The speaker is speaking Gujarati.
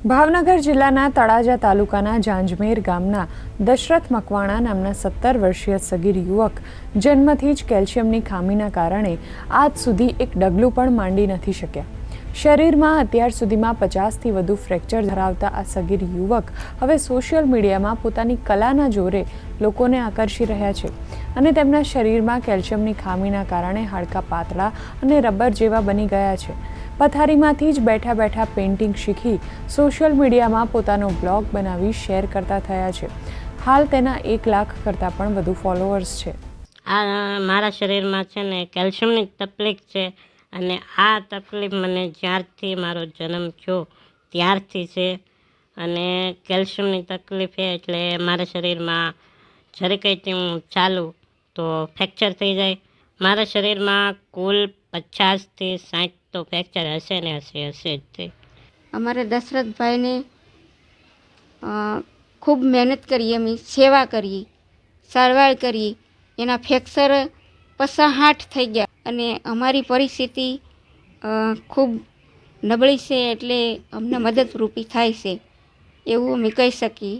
ભાવનગર જિલ્લાના તળાજા તાલુકાના જાંજમેર ગામના દશરથ મકવાણા નામના સત્તર વર્ષીય સગીર યુવક જન્મથી જ કેલ્શિયમની ખામીના કારણે આજ સુધી એક ડગલું પણ માંડી નથી શક્યા. શરીરમાં અત્યાર સુધીમાં પચાસથી વધુ ફ્રેક્ચર ધરાવતા આ સગીર યુવક હવે સોશિયલ મીડિયામાં પોતાની કલાના જોરે લોકોને આકર્ષી રહ્યા છે અને તેમના શરીરમાં કેલ્શિયમની ખામીના કારણે હાડકાં પાતળા અને રબર જેવા બની ગયા છે. પથારીમાંથી જ બેઠા બેઠા પેઇન્ટિંગ શીખી સોશિયલ મીડિયામાં પોતાનો બ્લોગ બનાવી શેર કરતા થયા છે. હાલ તેના એક લાખ કરતાં પણ વધુ ફોલોઅર્સ છે. આ મારા શરીરમાં છે ને કેલ્શિયમની તકલીફ છે અને આ તકલીફ મને જ્યારથી મારો જન્મ થયો ત્યારથી છે અને કેલ્શિયમની તકલીફ છે એટલે મારા શરીરમાં જરી કંઈથી હું ચાલું તો ફ્રેક્ચર થઈ જાય મારા શરીરમાં કુલ પચાસથી સાઠ તો ફ્રેક્ચર હશે ને હશે હશે જ તે. અમારે દશરથભાઈને ખૂબ મહેનત કરી અમે સેવા કરી, સારવાર કરી. એના ફ્રેક્ચર પસાહાઠ થઈ ગયા અને અમારી પરિસ્થિતિ ખૂબ નબળી છે એટલે અમને મદદરૂપી થાય છે. એવું અમે કહી શકીએ.